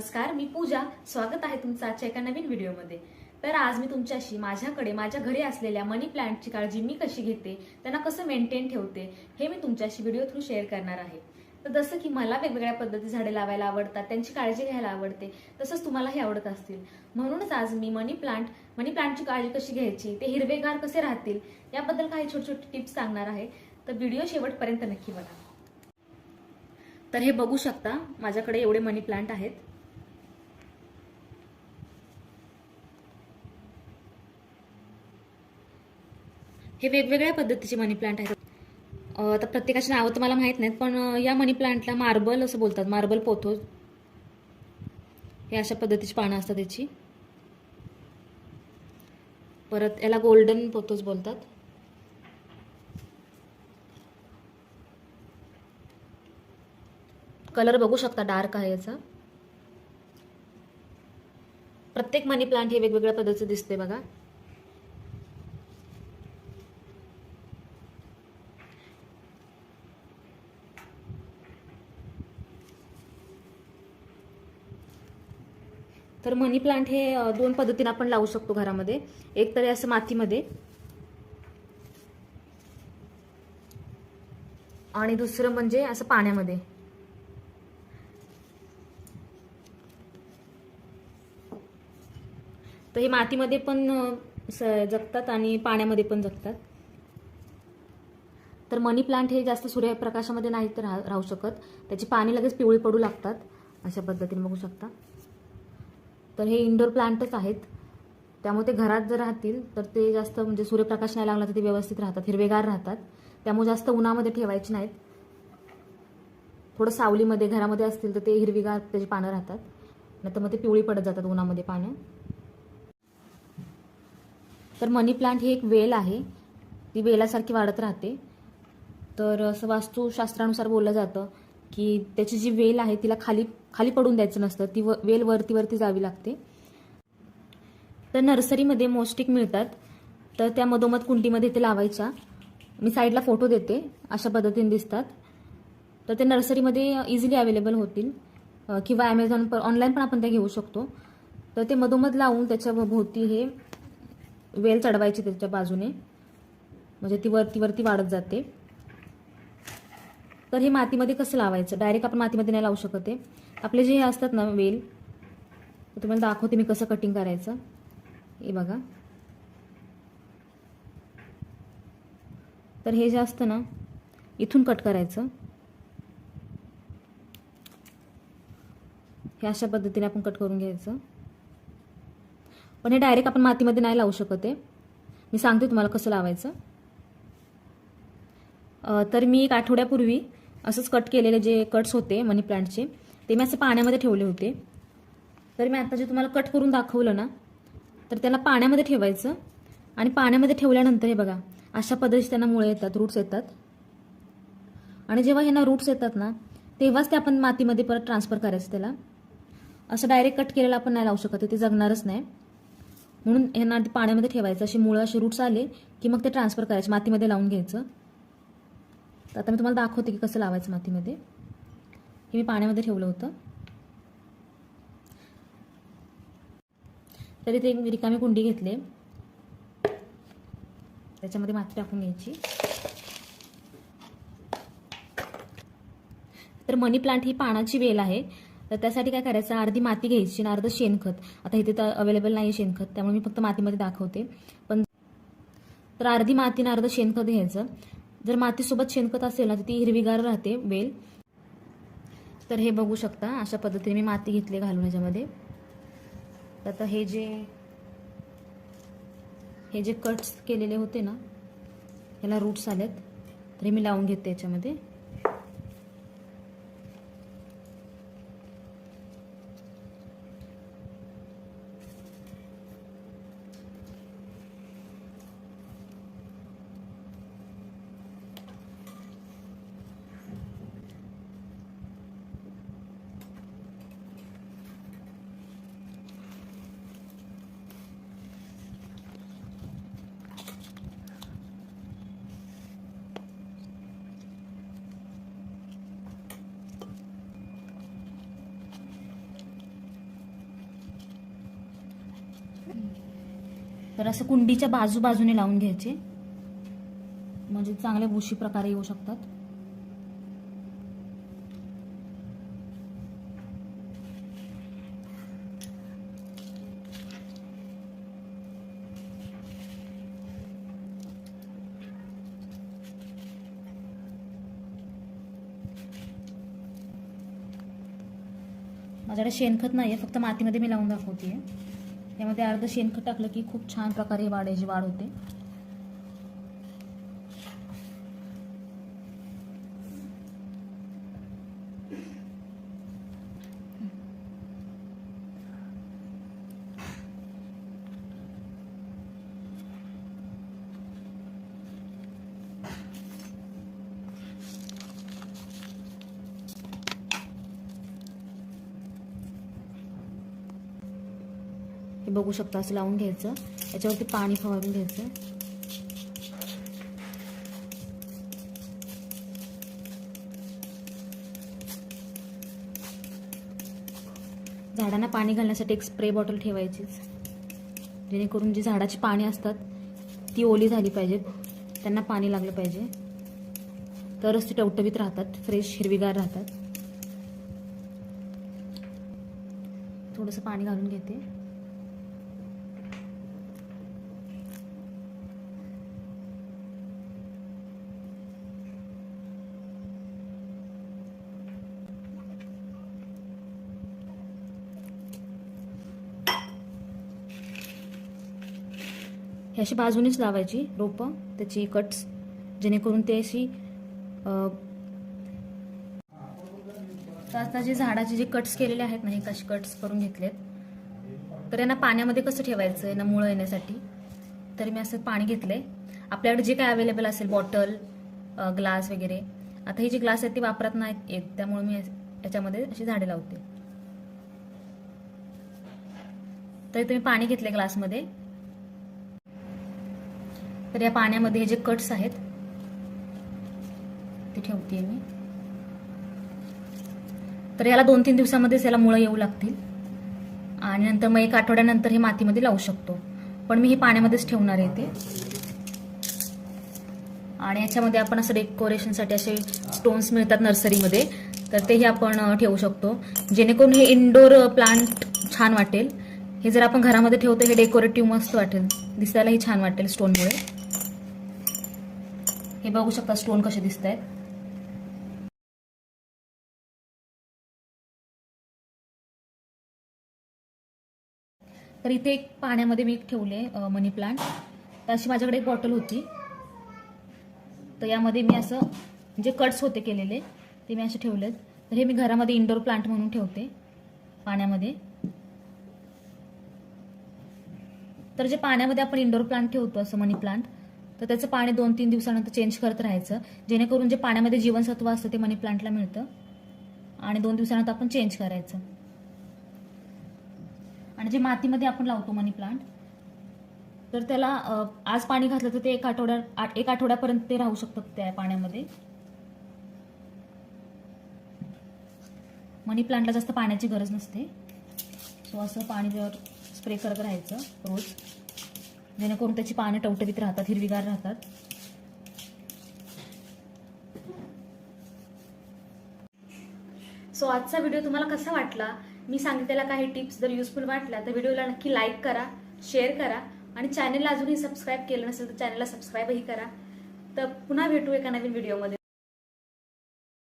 नमस्कार मी पूजा. स्वागत आहे तुमचं आजच्या एका नवीन व्हिडिओमध्ये. तर आज मी तुमच्याशी माझ्याकडे माझ्या घरी असलेल्या मनी प्लांटची काळजी मी कशी घेते त्यांना कसं मेंटेन ठेवते हे मी तुमच्याशी व्हिडिओ थ्रू शेअर करणार आहे. तर जसं की मला वेगवेगळ्या पद्धती झाडे लावायला आवडतात त्यांची काळजी घ्यायला आवडते तसंच तुम्हालाही आवडत असतील. म्हणूनच आज मी मनी प्लांट मनी प्लांटची काळजी कशी घ्यायची ते हिरवेगार कसे राहतील याबद्दल काही छोटे छोटे टिप्स सांगणार आहे. तर व्हिडिओ शेवटपर्यंत नक्की बघा. तर हे बघू शकता माझ्याकडे एवढे मनी प्लांट आहेत. हे वेगवेगळ्या पद्धतीचे मनी प्लांट आहेत. आता तर प्रत्येकाची नावं तर मला माहीत नाहीत पण या मनी प्लांटला मार्बल असं बोलतात मार्बल पोथो. हे अशा पद्धतीची पानं असतात त्याची. परत याला गोल्डन पोथोज बोलतात. कलर बघू शकता डार्क आहे याचा. प्रत्येक मनी प्लांट हे वेगवेगळ्या पद्धतीचं दिसते बघा. तर मनी प्लांट हे दोन पद्धतीने आपण लावू शकतो घरामध्ये. एक तर असं मातीमध्ये. आणि दुसरं म्हणजे असं पाण्यामध्ये. तर हे मातीमध्ये पण स- जगतात आणि पाण्यामध्ये पण जगतात. तर मनी प्लांट हे जास्त सूर्यप्रकाशामध्ये नाही तर राहू शकत. त्याची पाणी लगेच पिवळी पडू लागतात. अशा पद्धतीने बघू शकता. तर हे इंडोर प्लांटच आहेत. त्यामुळे ते घरात जर राहतील तर ते जास्त म्हणजे सूर्यप्रकाश नाही लागला तर ते व्यवस्थित राहतात हिरवेगार राहतात. त्यामुळे जास्त उन्हामध्ये ठेवायचे नाहीत. थोडं सावलीमध्ये घरामध्ये असतील तर ते हिरवीगार त्याची पानं राहतात. नाही तर मग ते पिवळी पडत जातात उन्हामध्ये पानं. तर मनी प्लांट ही एक वेल आहे. ती वेलासारखी वाढत राहते. तर असं वास्तुशास्त्रानुसार बोललं जातं की त्याची जी वेल आहे तिला खाली खाली पडून द्यायचं नसतं. ती व वेल वरती वरती जावी लागते. तर नर्सरीमध्ये मोस्टिक मिळतात. तर त्या मधोमध कुंडीमध्ये ते लावायच्या. मी साईडला फोटो देते. अशा पद्धतीने दिसतात. तर ते नर्सरीमध्ये इझिली अवेलेबल होतील. किंवा ॲमेझॉन पर ऑनलाईन पण आपण त्या घेऊ शकतो. तर ते मधोमध लावून त्याच्या भोवती हे वेल चढवायची त्याच्या बाजूने. म्हणजे ती वरती वरती वाढत जाते. तर हे मातीमध्ये कसं लावायचं? डायरेक्ट आपण मातीमध्ये नाही लावू शकत आहे. आपले जे हे असतात ना वेल तुम्हाला दाखवते मी कसं कटिंग करायचं. हे बघा. तर हे जे असतं ना इथून कट करायचं. हे अशा पद्धतीने आपण कट करून घ्यायचं. पण हे डायरेक्ट आपण मातीमध्ये नाही लावू शकत आहे. मी सांगते तुम्हाला कसं लावायचं. तर मी एक आठवड्यापूर्वी असंच कट केलेले जे कट्स होते मनी प्लांटचे ते मी असं पाण्यामध्ये ठेवले होते. तर मी आता जे तुम्हाला कट करून दाखवलं ना तर त्याला पाण्यामध्ये ठेवायचं आणि पाण्यामध्ये ठेवल्यानंतर हे बघा अशा पद्धतीचे त्यांना मुळे येतात रूट्स येतात. आणि जेव्हा ह्यांना रूट्स येतात ना तेव्हाच ते आपण मातीमध्ये परत ट्रान्सफर करायचं त्याला. असं डायरेक्ट कट केलेलं आपण नाही लावू शकत ते जगणारच नाही. म्हणून ह्यांना आधी पाण्यामध्ये ठेवायचं अशी मुळं असे रूट्स आले की मग ते ट्रान्सफर करायचे मातीमध्ये लावून घ्यायचं. तर आता मी तुम्हाला दाखवते की कसं लावायचं मातीमध्ये. हे मी पाण्यामध्ये ठेवलं होतं. तरी ते एक रिकामी कुंडी घेतले. त्याच्यामध्ये माती टाकून घ्यायची. तर मनी प्लांट ही पानाची वेल आहे. तर त्यासाठी काय करायचं? अर्धी माती घ्यायची आणि अर्ध शेणखत. आता इथे तर अवेलेबल नाही शेणखत त्यामुळे मी फक्त मातीमध्ये दाखवते. पण तर अर्धी माती आणि अर्ध शेणखत घ्यायचं. जर मातीसोबत शेणखत असेल ना तर ती हिरवीगार राहते वेल. तर हे बघू शकता अशा पद्धतीने मी माती घेतली घालून याच्यामध्ये. तर आता हे जे हे जे कट्स केलेले होते ना याला रूट्स आलेत. तर हे मी लावून घेते याच्यामध्ये. तर असं कुंडीच्या बाजू बाजूने लावून घ्यायचे. म्हणजे चांगले बुशी प्रकारे येऊ शकतात. माझ्याकडे शेणखत नाही आहे फक्त मातीमध्ये मी लावून दाखवते यामध्ये अर्ध शेणखत टाकलं की खूप छान प्रकारे वाढायची वाढ होते. हे बघू शकता असं लावून घ्यायचं. याच्यावरती पाणी फवारून घ्यायचं. झाडांना पाणी घालण्यासाठी एक स्प्रे बॉटल ठेवायचीच जेणेकरून जी झाडाची पाणी असतात ती ओली झाली पाहिजेत त्यांना पाणी लागलं पाहिजे. तरच ती टवटवीत राहतात फ्रेश हिरवीगार राहतात. थोडंसं पाणी घालून घेते. हे अशी बाजूनेच लावायची रोपं त्याची कट्स जेणेकरून ते अशी तर आता जे झाडाचे जे कट्स केलेले आहेत ना हे कसे कट्स करून घेतलेत. तर यांना पाण्यामध्ये कसं ठेवायचं यांना मुळं येण्यासाठी? तर मी असं पाणी घेतलंय. आपल्याकडे जे काय अवेलेबल असेल बॉटल ग्लास वगैरे आता हे जे ग्लास आहेत ते वापरत नाहीत येत त्यामुळे मी याच्यामध्ये अशी झाडे लावते. तर तुम्ही पाणी घेतले ग्लासमध्ये तर या पाण्यामध्ये हे जे कट्स आहेत ते ठेवते मी. तर याला दोन तीन दिवसामध्येच याला मुळं येऊ लागतील. आणि नंतर मग एक आठवड्यानंतर हे मातीमध्ये लावू शकतो. पण मी हे पाण्यामध्येच ठेवणार आहे ते. आणि याच्यामध्ये आपण असं डेकोरेशनसाठी असे स्टोन्स मिळतात नर्सरीमध्ये तर तेही आपण ठेवू शकतो. जेणेकरून हे इनडोर प्लांट छान वाटेल. हे जर आपण घरामध्ये ठेवतो हे डेकोरेटिव्ह मस्त वाटेल. दिसायलाही छान वाटेल स्टोनमुळे हे बघू शकता स्टोन कसे दिसत आहेत तर इथे एक पाण्यामध्ये मी ठेवले मनी प्लांट तर अशी माझ्याकडे एक बॉटल होती. तर यामध्ये मी असं जे कट्स होते केलेले ते मी असे ठेवलेत. तर हे मी घरामध्ये इंडोर प्लांट म्हणून ठेवते पाण्यामध्ये. तर जे पाण्यामध्ये आपण इंडोर प्लांट ठेवतो असं मनी प्लांट तर त्याचं पाणी दोन तीन दिवसानंतर चेंज करत राहायचं. जेणेकरून जे पाण्यामध्ये जीवनसत्व असतं ते मनी प्लांटला मिळतं. आणि दोन दिवसानंतर आपण चेंज करायचं. आणि जे मातीमध्ये आपण लावतो मनी प्लांट तर त्याला आज पाणी घातलं तर ते एक आठवड्या आठ- एक आठवड्यापर्यंत ते राहू शकतात त्या पाण्यामध्ये. मनी प्लांटला जास्त पाण्याची गरज नसते. सो असं पाणी जर स्प्रे करत राहायचं रोज जेणेकरून त्याची पानं टवटवीत राहतात हिरवीगार राहतात. सो आजचा व्हिडिओ तुम्हाला कसा वाटला? मी सांगितलेल्या काही टिप्स जर युजफुल वाटल्या तर व्हिडिओला नक्की लाईक करा शेअर करा आणि चॅनलला अजूनही सबस्क्राईब केलं नसेल तर चॅनलला सबस्क्राईबही करा. तर पुन्हा भेटू एका नवीन व्हिडिओमध्ये